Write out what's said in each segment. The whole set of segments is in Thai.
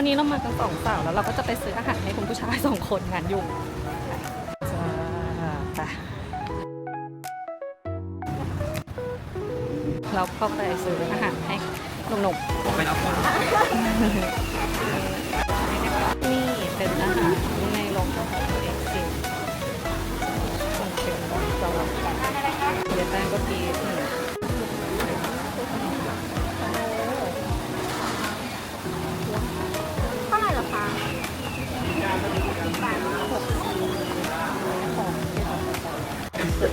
วันนี้เรามากันสองสาวแล้วเราก็จะไปซื้ออาหารให้คุณผู้ชายสองคนงานยุ่งจ้าไปเราเข้าไปซื้ออาหารให้หนุ่มๆไปรับก่อนนี่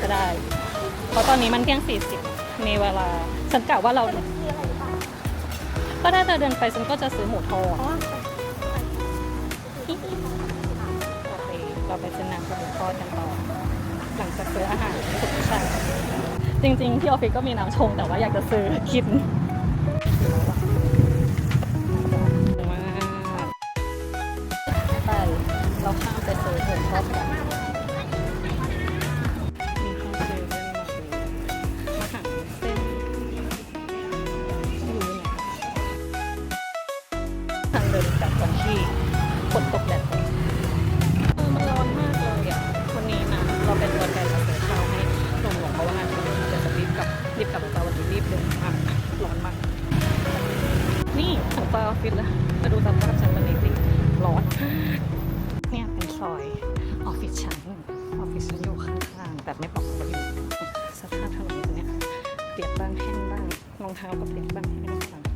ก็ได้ เพราะตอนนี้มันเที่ยง40มีเวลา ฉันกะว่าเรา ก็ได้แต่เดินไปฉันก็จะซื้อหมูทอดอ๋อโอเราไปซื้อน้ำกับหมูทอดกันต่อ หลังจากซื้ออาหารให้คุณผู้ชายจริงๆ ที่ออฟฟิศก็มีน้ำชงแต่ว่าอยากจะซื้อกินไปเราข้ามไปซื้อหมูทอดกัน ทางเดินกลับจากที่ฝนตกแดดตกเออมันร้อนมากเลยอะวันนี้นะเราเป็นตัวแทนมาซื้อข้าให้หนุ่มหลวงเพราะว่างานนี้เดี๋ยวจะรีบกลับรีบกลับมาวันนี้รีบเดินมากร้อนมาก นี่ถึงไปออฟฟิศแล้วมาดูสภาพฉันวันนี้สิร้อนเนี่ยเป็นซอยออฟฟิศฉันออฟฟิศฉันอยู่ข้างๆแบบไม่ปลอดภัยสภาพถนนเนี่ยเปียกบ้างแห้งบ้างรองเท้าก็เปียกบ้างแห้งบ้าง